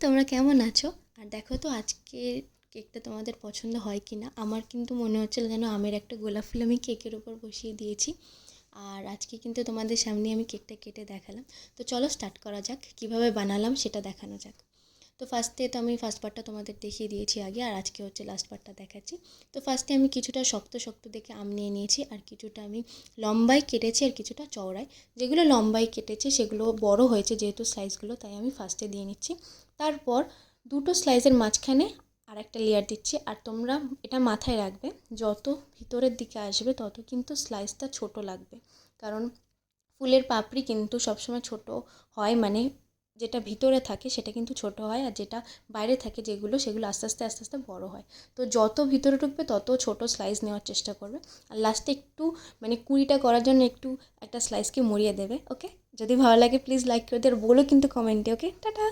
তোমরা কেমন আছো? আর দেখো তো আজকে কেকটা তোমাদের পছন্দ হয় কি না আমার কিন্তু মনে হচ্ছিল যেন আমের একটা গোলাপ ফুল আমি কেকের ওপর বসিয়ে দিয়েছি। আর আজকে কিন্তু তোমাদের সামনে আমি কেকটা কেটে দেখালাম। তো চলো স্টার্ট করা যাক। কীভাবে বানালাম সেটা দেখানো যাক। তো ফার্স্টে তো আমি ফার্স্ট পার্টটা তোমাদের দেখিয়ে দিয়েছি আগে, আর আজকে হচ্ছে লাস্ট পার্টটা দেখাচ্ছি। তো ফার্স্টে আমি কিছুটা শক্ত শক্ত দেখে আম নিয়ে নিয়েছি, আর কিছুটা আমি লম্বায় কেটেছি, আর কিছুটা চওড়ায়। যেগুলো লম্বায় কেটেছে, সেগুলো বড় হয়েছে যেহেতু সাইজগুলো তাই আমি ফার্স্টে দিয়ে নিচ্ছি। তারপর দুটো স্লাইসের মাঝখানে আর একটা লেয়ার দিচ্ছি, আর তোমরা এটা মাথায় রাখবে, যত ভিতরের দিকে আসবে, তত কিন্তু স্লাইসটা ছোট লাগবে। কারণ ফুলের পাপড়ি কিন্তু সবসময় ছোট হয় মানে যেটা ভিতরে থাকে সেটা কিন্তু ছোট হয় আর যেটা বাইরে থাকে যেগুলো, সেগুলো আস্তে আস্তে আস্তে আস্তে বড় হয়। তো যত ভিতরে ঢুকবে তত ছোট স্লাইস নেওয়ার চেষ্টা করবে। আর লাস্টে একটু মানে কুড়িটা করার জন্য একটু একটা স্লাইসকে মরিয়ে দেবে ওকে যদি ভালো লাগে প্লিজ লাইক করে দিয়ে আর বলো কিন্তু কমেন্টে ওকে টাটা!